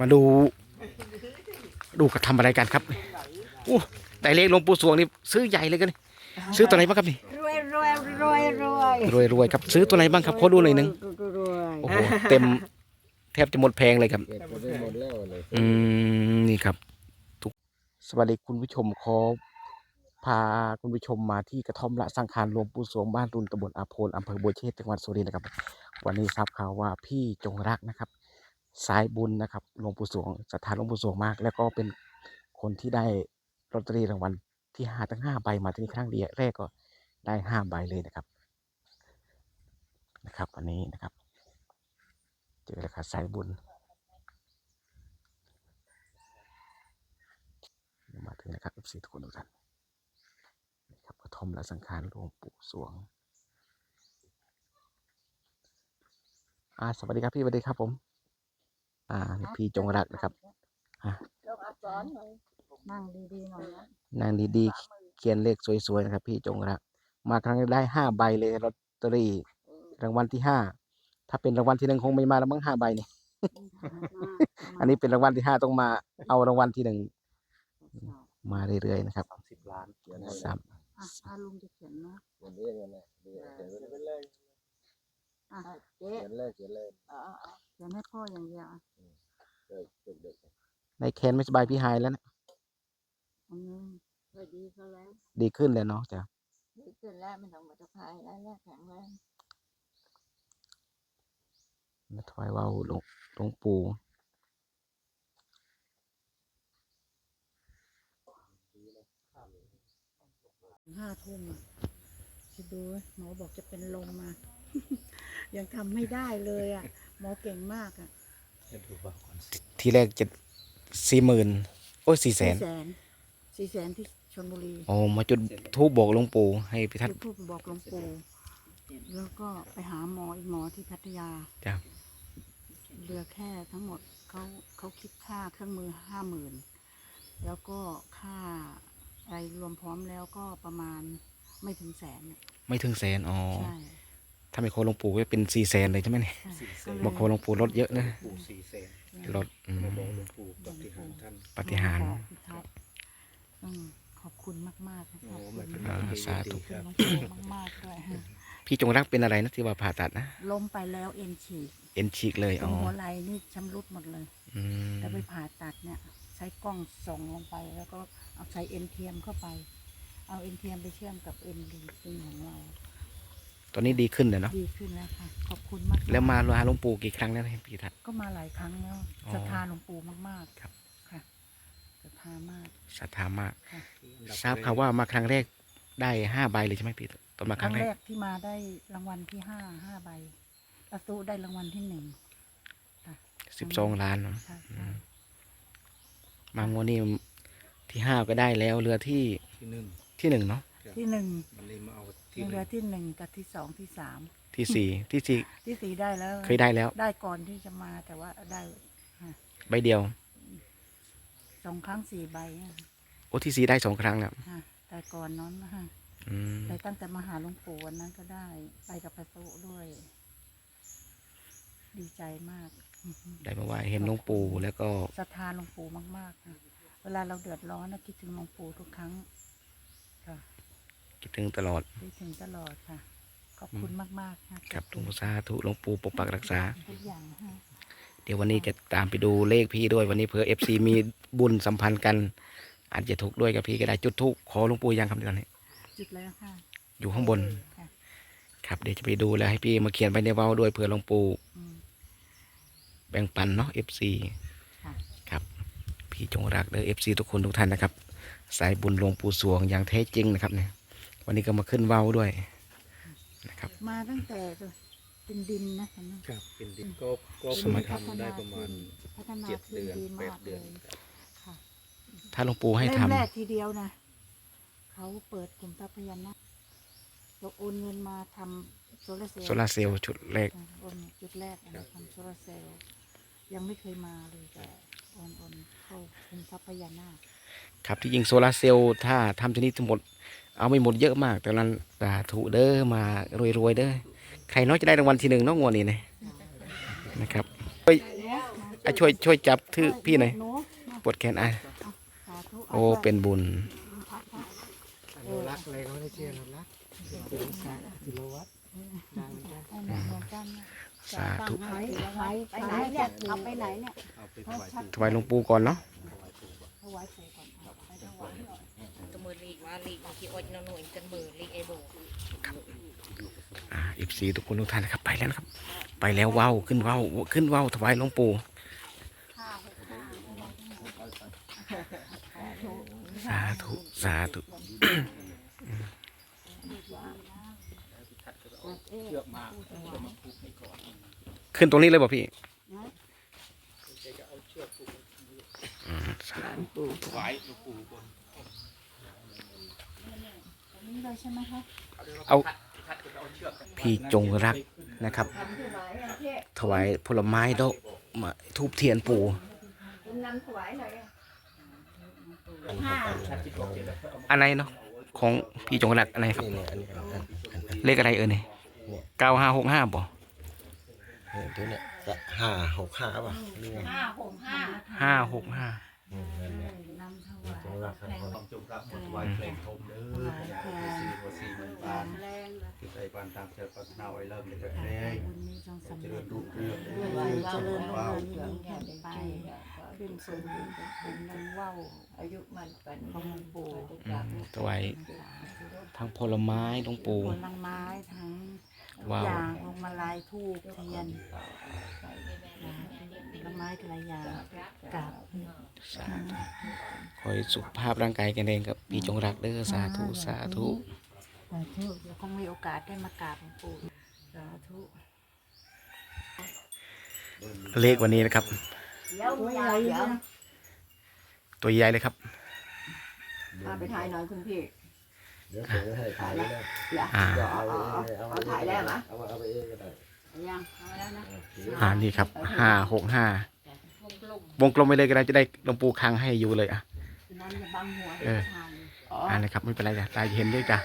มาดู ดูกระทำอะไรกันครับโอ้แต่เลขหลวงปู่สวงนี่ซื้อใหญ่เลยกันนี่ซื้อตัวไหนบ้างครับนี่รวยรวยรวยรวยรวยรวยครับซื้อตัวไหนบ้างครับขอดูหน่อยหนึงรวยโอ้โหเต็มแทบจะหมดแพงเลยครับเก็บไปได้หมดแล้วเลยอืมนี่ครับทุกสวัสดีคุณผู้ชมขอพาคุณผู้ชมมาที่กระท่อมละสังขารหลวงปู่สวงบ้านรุนตำบลอาโพนอำเภอบัวเชษจังหวัดสุรินทร์นะครับ วันนี้ทราบข่าวว่าพี่จงรักนะครับ สายบุญนะครับหลวงปู่สวงศรัทธาหลวงปู่สวงมาก แล้วก็เป็นคนที่ได้ลอตเตอรี่รางวัลที่หาทั้งห้าใบมาที่นี่ครั้งเดียวแรกก็ได้ห้าใบเลยนะครับนะครับวันนี้นะครับ เจอแล้วครับสายบุญ มาถึงนะครับ FC ทุกคนทุกท่านนี่ครับกระทอมและสังขารหลวงปู่สวงอ่าสวัสดีครับพี่สวัสดีครับผม อ่านี่พี่จงรักนะครับนั่งดีๆหน่อยนะนางดีๆ เขียนเลขสวยๆนะครับ พี่จงรัก มาครั้งนี้ได้ห้าใบเลยลอตเตอรี่รางวัลที่ห้าถ้าเป็นรางวัลที่หนึ่งคงไม่มาแล้วมั้งห้าใบนี่อันนี้เป็นรางวัลที่ห้าต้องมา เอารางวัลที่หนึ่งมาเรื่อยๆนะครับสิบล้านเขียนให้สามอะอาลุงจะเขียนนะเขียนได้ยังไงเนี่ยเขียนไปเลยอะเจ๊เขียนเลยเขียนเลยเขียนให้พ่ออย่างเดียว ในแคนไม่สบายพี่หายแล้วนะอันนี้ก็ดีก็แล้ว ดีขึ้นแล้วเนาะจ้ะดีขึ้นแล้วไม่ต้องมาตะพายแล้วแล้วแข็งแรงมาถวายว่าวหลวงหลวงปู่ห้าทุ่มอะคิดดูเว้ยหมอบอกจะเป็นลมมา ยังทำไม่ได้เลยอะ หมอเก่งมากอะ ทีแรกจะสี่หมื่นโอ้ยสี่แสนสี่แสนสี่แสนที่ชลบุรีโอ้มาจุดทูบบอกหลวงปู่ให้พิทักจุษ์ดทูปบอกหลวงปู่แล้วก็ไปหาหมออีกหมอที่พัทยาจ้ะเหลือแค่ทั้งหมดเขาเขาคิดค่าเครื่องมือห้าหมื่นแล้วก็ค่าอะไรรวมพร้อมแล้วก็ประมาณไม่ถึงแสนน่ะไม่ถึงแสนอ๋อใช่ ถ้าไม่โคหลวงปู่ก็เป็นสี่แสนเลยใช่ไหมเนี่ยใช่ก็เลยบอกโคหลวงปู่ลดเยอะนะปู่สี่แสนลดอืมมาบอกหลวงปู่ปฏิหารย์ท่านปฏิหารย์ขอพิทักษ์อืมขอบคุณมากมากๆนะขอบคุณอ่าสาธุขอบคุณหลวงปู่มากๆด้วยฮะพี่จงรักเป็นอะไรนะที่ว่าผ่าตัดนะล้มไปแล้วเอ็นฉีกเอ็นฉีกเลยตรอ๋งอหัวไหล่นี่ชำรุดหมดเลย อืมแล้วไปผ่าตัดเนี่ย ใช้กล้องส่องลงไปแล้วก็เอาใส่เอ็นเทียมเข้าไป เอาเอ็นเทียมไปเชื่อมกับเอ็นดีซึ่งของเรา ตอนนี้ดีขึ้นเลยเนาะดีขึ้นแล้วค่ะขอบคุณมากแล้วมาหาหลวงปู่กี่ครั้งแล้วเนี่ยพี่ทัศน์ ก็มาหลายครั้งแล้วอ๋อศรัทธาหลวงปู่มากครับๆค่ะศรัทธามากศรัทธามากค่ะทราบข่าวว่ามาครั้งแรกได้ห้าใบเลยใช่ไหมพี่ตอนมาคครั้รั้งงแรแรกกที่มาได้รางวัลที่ห้าห้าใบอาตุได้รางวัลที่หนึ่งค่ะสิบสองล้านเนอะใช่ใช่มางวดนี้ที่ห้าก็ได้แล้วเรือที่ที่หนึ่งที่หนึ่งเนาะที่หนึ่ง มันเลยมาเอา ที่ยังหเหลืนึ่องที่หนึ่งกับที่สองที่สามที่สี่ที่สี่ที่สี่ได้แล้ว เคยได้แล้ว ได้ก่อนที่จะมาแต่ว่าได้ใบเดียวสองครั้งสี่ใบอะโอ้ที่สี่ได้สองครั้งแล้วฮะแต่ก่อนนั้นนะฮะอืมแต่ตั้งแต่มาหาหลวงปู่วันนั้นก็ได้ ไปกับพระโสด้วย ดีใจมากอือฮึได้มาไหว่าเห็นหลวงปู่แล้วก็ศรัทธาหลวงปู่มากๆนะเวลาเราเดือดร้อนนะคิดถึงหลวงปู่ทุกครั้งค่ะ คิดถึงตลอด คิดถึงตลอดค่ะ ขอบคุณมากๆนะครับหลวงปู่สาธุหลวงปู่ปกปักรักษา ทุกอย่างฮะเดี๋ยววันนี้จะตามไปดูเลขพี่ด้วยวันนี้เผื่อเอฟซีมีบุญสัมพันธ์กัน อาจจะถูกด้วยกับพี่ก็ได้จุดทูกขอหลวงปู่ยังคำเดียวนี้จุดแล้วค่ะ อยู่ข้างบน ค่ะ ครับเดี๋ยวจะไปดูแล้วให้พี่มาเขียนไปในเว้าด้วยเผื่อหลวงปู่อืม แบ่งปันเนาะเอฟซีค่ะ ครับพี่จงรักเด้อเอฟซีทุกคนทุกท่านนะครับ สายบุญหลวงปู่สวงอย่างแท้จริงนะครับเนี่ย วันนี้ก็มาขึ้นเว้าด้วยนะครับ มาตั้งแต่เป็นดินนะเห็นไหมครับ เป็นดินก็ก็สเพิ่งมัยทำได้ประมาณพัฒนาเจ็ดขึ้นเดือนดีแปมาดกเดืเลอนยค่ะถ้าหลวงปู่ให้เริ่ทำ มแรกทีเดียวนะเขาเปิดกลุ่มทรัพยานะเราโอนเงินมาทำโซลาร์เซลล์ โซลาร์เซลล์ชุดแรก อ่าโอนจุดแรกนะทำโซลาร์เซลล์ยังไม่เคยมาเลยแต่ โอนโอนเข้ากลุ่มทรัพยานาคครับที่จริงโซลาร์เซลล์ถ้าทำชนิดทั้งหมด เอาไม่หมดเยอะมาก แต่นั้นสาธุเด้อมารวยๆเด้อใครน้อยจะได้รางวัลที่หนึ่งเน้องงวดนี้นะนะครับเฮ้ยอะช่วยช่วยจับถือพี่หน่อยหนูปวดแขนอะสาธุโอ้เป็นบุญ อนุรักษ์อะไรเขาไม่ได้เชื่ออนุรักษ์กิโลวัตต์ดังจ้ะให้มันเหมือนกันนะ สาธุไปไหนไปไหนเนี่ยเอาไปไหนเนี่ยเอาไปถวายปู่ถวายหลวงปู่ก่อนเนาะถวายปู่ก่อนเอาไปถวายตมือลีกว่าลีกที่อดนอนหน่วยกันมือลีกไอโบอ่าอีซีทุกคนทุกท่านนะครับไปแล้วนะครับ ไปแล้วเว้าวขึ้นเว้าวขึ้นเว้าวถวายหลวงปู่สาธุสาธุ ขึ้นตรงนี้เลยบ่พี่อืมสาธุถวายหลวงปู่บนนี่เลยใช่ไหมคะเอาพี่จงรักนะครับ ถวายผลไม้ดอกไม้ทูบเทียนปู่อันไหนเนาะของพี่จงรักอันไหนครับ เลขอะไรเอ่ยเนี่ยเก้าห้าหกห้าบ่ เดี๋ยวเนี่ยจะห้าหกห้าป่ะเรื่องห้าหกห้าห้าหกห้าอืมนั่นแหละนำถวายจงรักครับความจงรักหมดถวายเพลงทมเด้อสี่ตัวสี่หมื่นบาทแรงเลยที่ใส่บานตามเชิญปัสนาไว้เริ่มเลยก็แดงบุญนี้จงสำเจเร็ริจญรุ่งเรืองด้วยเจริญรุ่งเรืองยิ่งขึ้นไป ขึ้นสู่เป็นนังว่าวอายุมันปันของหลวงปู่ถวายทั้งผลไม้หลวงปู่ผลไม้ทั้ง ว้าว อย่างลงมาลายทูบเทียนผลไม้หลายอย่างกับสาธุขอให้สุขภาพร่างกายแข็งแรงกับพี่จงรักเด้อสาธุสาธุ สาธุเดี๋ยวคงมีโอกาสได้มากราบหลวงปู่สาธุเลขวันนี้นะครับตัวใหญ่เยอะตัวใหญ่เลยครับ พาไปถ่ายหน่อยคุณพี่ เดี๋ยวผมจะให้ถ่ายแล้วนะอ่าเดี๋ยวเอาเองเลยเอาเอาถ่ายแล้วนะเอาเอาไปเองก็ได้ยังเอาแล้วนะอ่านี่ครับห้าหกห้าวงกลมไปเลยก็ได้จะได้หลวงปู่คังให้อยู่เลยอะนั่นจะบังหัวเออทานอ่านะครับไม่เป็นไรจ้ะตาเห็นด้วยจ้ะ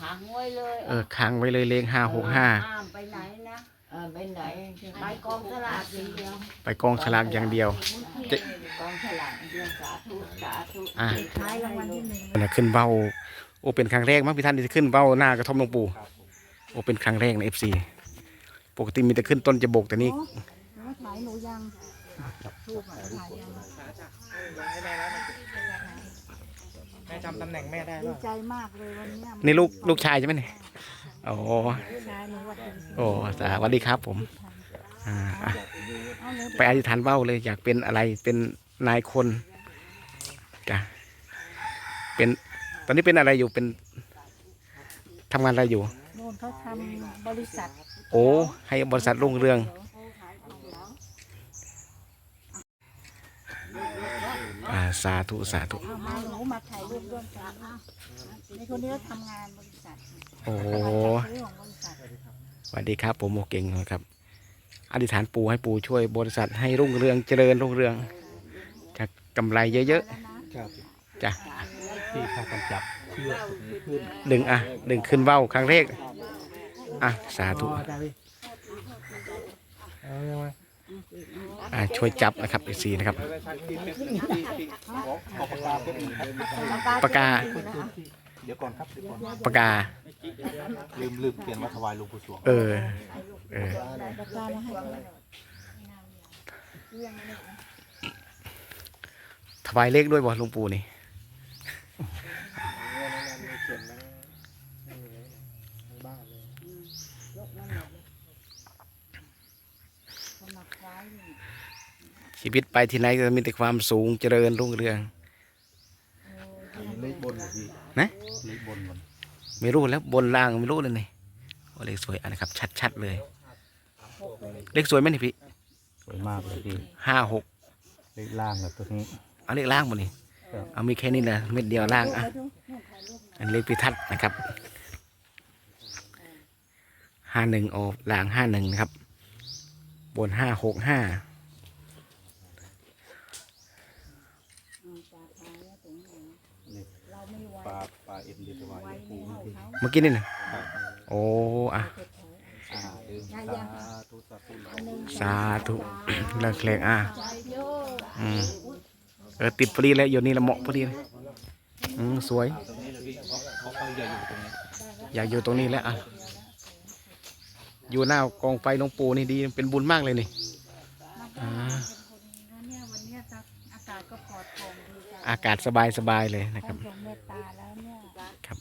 ขังไว้เลย เออคังไว้เลยเลขห้าหกห้าห้าม ไปไหนนะเออไปไหนไปกองสลากอย่างเดียวไปกองฉลากอย่างเดียวจะกองสลากเดียวสาธุสาธุอ่าท้ายรางวัลที่หนึ่งนะขึ้นเบ้าโอเป็นครั้งแรกมั้งพี่ท่านที่จะขึ้นเบ้าหน้ากระท่อมหลวงปู่โอเป็นครั้งแรกในเอฟซีปกติมีแต่ขึ้นต้นจะบกแต่นี่โอ้แล้วถ่ายหนูยังทูบอะถ่ายยังแม่จำตำแหน่งแม่ได้ดีป่ะใจมากเลยวันเนี้ยนี่ลูกลูกชายใช่ไหมเนี่ย โอ้ชายหนูว่าเป็นโอ้สวัสดีครับผมอ่าอะเอาเลยไปอธิษฐานเบ้าเลยอยากเป็นอะไรเป็นนายคนจ้ะเป็นตอนนี้เป็นอะไรอยู่เป็นทำงานอะไรอยู่ โน่นเขาทำบริษัทโอ้ให้บริษัทรุ่งเรือง อ่าสาธุสาธุ เอามาหนูมาถ่ายรูปร่วมกันอะในคนนี้ก็ทำงานบริษัท โอ้ซื้อของบริษัทสวัสดีครับผมโมเก่งนะครับ อธิษฐานปู่ให้ปู่ช่วยบริษัทให้รุ่งเรืองเจริญรุ่งเรืองจะกำไรเยอะแล้วนะครับๆจ้ะที่พากันจับเชือกขึ้นดึงอะ ดึงขึ้นเบ้าครั้งแรกอะสาธุเอายังไงอะช่วยจับนะครับอีซีนะครับขอปากกาเพิ่มอีกครับปากกา เดี๋ยวก่อนครับเดี๋ยวก่อนปากกาลืมลืมเขียนมาถวายหลวงปู่สวงเออ เออปากกามาให้เขาถวายเลขด้วยบ่หลวงปู่นี่สมัครไว้นี่ชีวิตไปที่ไหนก็มีแต่ความสูงเจริญรุ่งเรือง เลขบนพี่นะ เลขบนก่อน ไม่รู้แล้วบนล่างไม่รู้เลยนี่โอ้เลขสวยอันนะครับ ชัดๆเลย เลขสวยไหมนี่พี่สวยมากเลยพี่ห้าหกเลขล่างกับตัวนี้เอาเลขล่างหมดนี่ครับเอามีแค่นี้นะเม็ดเดียวล่างอะอันเลขพิทัศน์นะครับห้าหนึ่งออกล่างห้าหนึ่งนะครับ บนห้าหกห้า ปลาปลาเอ็มดีถวายหลวงปู่พี่เมื่อกี้นี่นะโอ้อะอ่าลืมสาธุสาธุ สาธุเลิกเพลงอะอืมเออติดพอดีเลยอยู่นี่ละเหมาะพอดีเลยอืมสวย อยากอยู่ตรงนี้แหล้วอะ อยู่หน้ากองไฟหลวงปู่นี่ดีเป็นบุญมากเลยนี่อ่า เนี่ยวันเนี้ยจะอากาศก็ปลอดโปร่งดีจ้ะ อากาศสบายสบายๆเลยนะครับทรงเมตตาแล้วเนี่ยครับ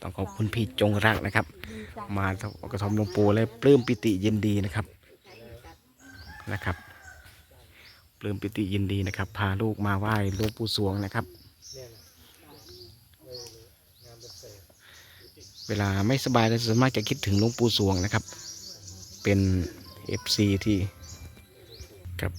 ต้องขอบคุณพี่จงรักนะครับ ดีใจมากระทอมหลวงปู่เลยปลื้มปิติยินดีนะครับนะครับปลื้มปิติยินดีนะครับ พาลูกมาไหว้หลวงปู่สวงนะครับ เวลาไม่สบายก็ส่วนมากจะคิดถึงหลวงปู่สวงนะครับ เป็นเอฟซีที่ครับ